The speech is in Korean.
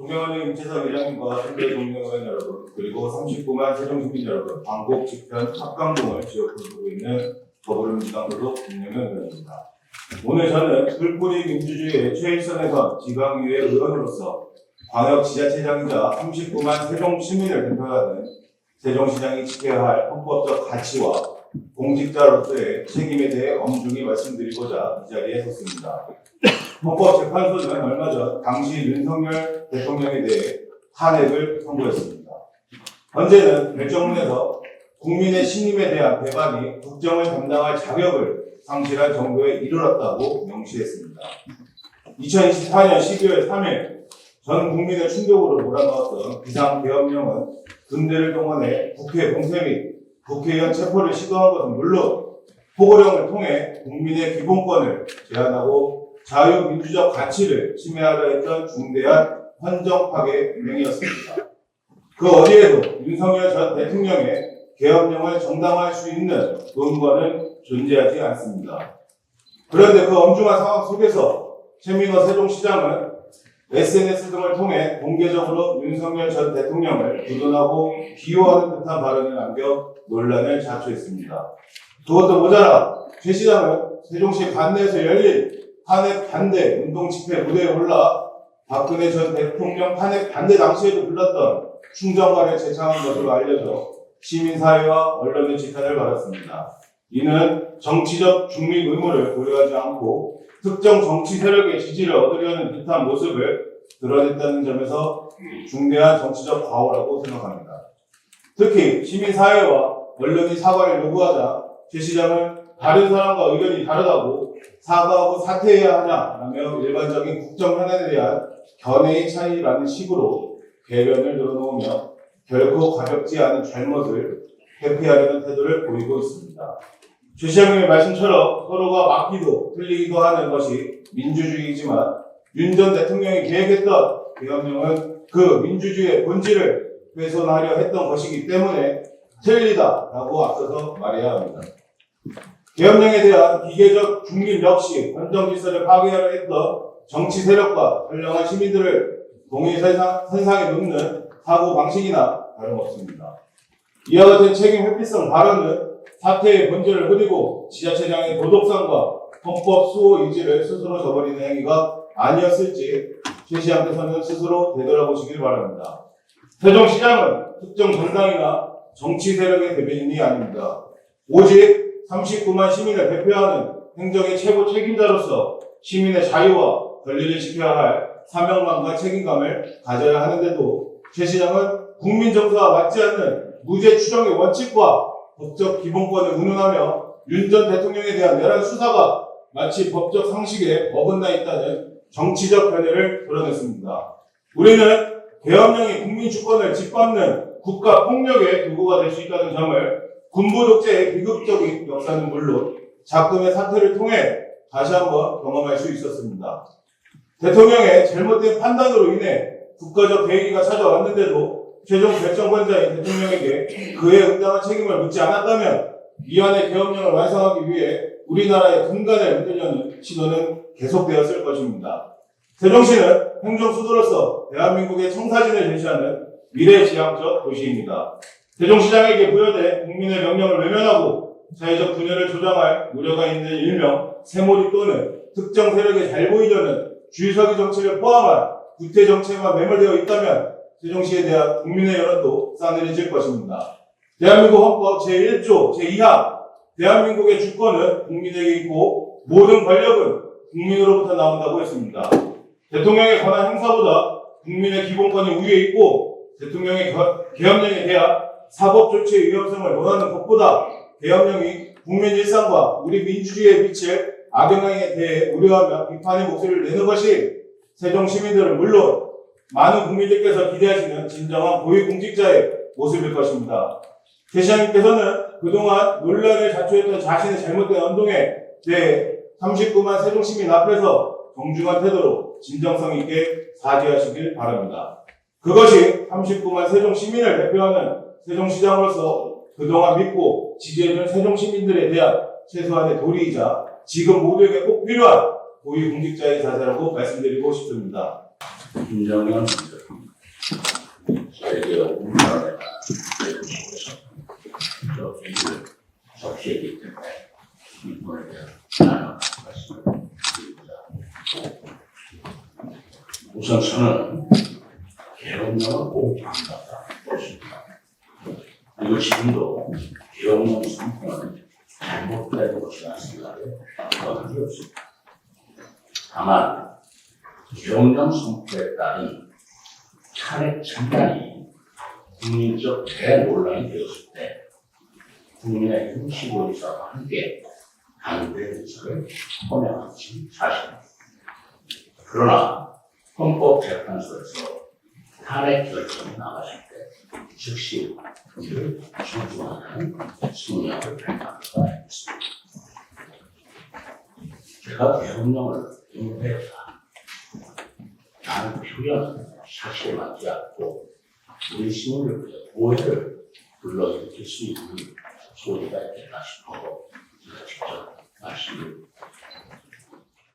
존경하는 임채선 회장님과 선배 동료의원 여러분, 그리고 39만 세종시민 여러분, 광복 집현 합강동을 지역으로 두고 있는 더불어민주당 소속 김영현 의원입니다. 오늘 저는 불뿌리 민주주의의 최일선에선 지방의회 의원으로서 광역 지자체장이자 39만 세종 시민을 대표하는 세종시장이 지켜야 할 헌법적 가치와 공직자로서의 책임에 대해 엄중히 말씀드리고자 이 자리에 섰습니다. 헌법재판소는 얼마 전 당시 윤석열 대통령에 대해 탄핵을 선고했습니다. 헌재는 결정문에서 국민의 신임에 대한 배반이 국정을 담당할 자격을 상실할 정도에 이르렀다고 명시했습니다. 2024년 12월 3일 전 국민의 충격으로 몰아넣었던 비상계엄령은 군대를 동원해 국회 봉쇄 및 국회의원 체포를 시도한 것은 물론 포고령을 통해 국민의 기본권을 제한하고 자유민주적 가치를 침해하려 했던 중대한 헌정 파괴 행위였습니다. 그 어디에도 윤석열 전 대통령의 계엄령을 정당화할 수 있는 근거는 존재하지 않습니다. 그런데 그 엄중한 상황 속에서 최민호 세종시장은 SNS 등을 통해 공개적으로 윤석열 전 대통령을 부don하고 비호하는 듯한 발언을 남겨 논란을 자초했습니다. 그것도 모자라 최 시장은 세종시 관내에서 열린 탄핵 반대 운동 집회 무대에 올라 박근혜 전 대통령 탄핵 반대 당시에도 불렀던 충정가를 제창한 것으로 알려져 시민사회와 언론의 지탄을 받았습니다. 이는 정치적 중립 의무를 고려하지 않고 특정 정치 세력의 지지를 얻으려는 듯한 모습을 드러냈다는 점에서 중대한 정치적 과오라고 생각합니다. 특히 시민사회와 언론이 사과를 요구하자 최 시장은 다른 사람과 의견이 다르다고 사과하고 사퇴해야 하냐라며 일반적인 국정 현안에 대한 견해의 차이라는 식으로 배변을 늘어놓으며 결코 가볍지 않은 잘못을 회피하려는 태도를 보이고 있습니다. 최 시장님의 말씀처럼 서로가 맞기도 틀리기도 하는 것이 민주주의이지만 윤 전 대통령이 계획했던 계엄령은 그 민주주의의 본질을 훼손하려 했던 것이기 때문에 틀리다라고 앞서서 말해야 합니다. 계엄령에 대한 기계적 중립 역시 헌정 질서를 파괴하려 했던 정치 세력과 선량한 시민들을 동일 선상, 선상에 놓는 사고 방식이나 다름없습니다. 이와 같은 책임 회피성 발언은 사태의 본질을 흐리고 지자체장의 도덕성과 헌법 수호 의지를 스스로 저버리는 행위가 아니었을지 최 시장께서는 스스로 되돌아보시길 바랍니다. 세종시장은 특정 정당이나 정치 세력의 대변인이 아닙니다. 오직 39만 시민을 대표하는 행정의 최고 책임자로서 시민의 자유와 권리를 지켜야 할 사명감과 책임감을 가져야 하는데도 최 시장은 국민 정서와 맞지 않는 무죄 추정의 원칙과 법적 기본권을 운운하며 윤 전 대통령에 대한 내란 수사가 마치 법적 상식에 어긋나 있다는 정치적 견해를 드러냈습니다. 우리는 계엄령이 국민 주권을 짓밟는 국가 폭력의 도구가 될 수 있다는 점을 군부 독재의 비극적인 역사는 물론 작금의 사태를 통해 다시 한번 경험할 수 있었습니다. 대통령의 잘못된 판단으로 인해 국가적 대위기가 찾아왔는데도 최종 결정권자인 대통령에게 그에 응당한 책임을 묻지 않았다면 이완의 계엄령을 완성하기 위해 우리나라의 근간을 흔들려는 시도는 계속되었을 것입니다. 세종시는 행정수도로서 대한민국의 청사진을 제시하는 미래지향적 도시입니다. 세종시장에게 부여된 국민의 명령을 외면하고 사회적 분열을 조장할 우려가 있는 일명 세몰이 또는 특정 세력에 잘 보이려는 주의석의 정책을 포함한 구태 정책만 매몰되어 있다면 세종시에 대한 국민의 여론도 싸늘해질 것입니다. 대한민국 헌법 제1조 제2항 대한민국의 주권은 국민에게 있고 모든 권력은 국민으로부터 나온다고 했습니다. 대통령의 권한 행사보다 국민의 기본권이 우위에 있고 대통령의 겨- 계엄령에 대한 사법 조치의 위험성을 원하는 것보다 계엄령이 국민 일상과 우리 민주주의에 미칠 악영향에 대해 우려하며 비판의 목소리를 내는 것이 세종 시민들은 물론 많은 국민들께서 기대하시는 진정한 고위공직자의 모습일 것입니다. 최 시장님께서는 그동안 논란을 자초했던 자신의 잘못된 언동에 대해 39만 세종시민 앞에서 정중한 태도로 진정성 있게 사죄하시길 바랍니다. 그것이 39만 세종시민을 대표하는 세종시장으로서 그동안 믿고 지지해준 세종시민들에 대한 최소한의 도리이자 지금 모두에게 꼭 필요한 고위공직자의 자세라고 말씀드리고 싶습니다. 말씀을 드립니다. 우선 저는 개혁령을 꼭 반갑다. 그리고 지금도 개혁령 상품은 잘못된 것이라 생각에 거듭이 없습니다. 다만 개혁령 선포에 따른 탄핵 장단이 국민적 대논란이 되었을 때 국민의 힘식으로 의사와 함께 반대 의사를 표명하지 사실입니다. 그러나 헌법재판소에서 탄핵 결정이 나왔을 때 즉시 이를 발표한 바가 있습니다. 제가 대통령을 인용했다. 표현 사실에 맞지 않고 우리 위해 오해를 불러일으킬 수 있는 소리가 있겠다 싶어 제가 직접 말씀을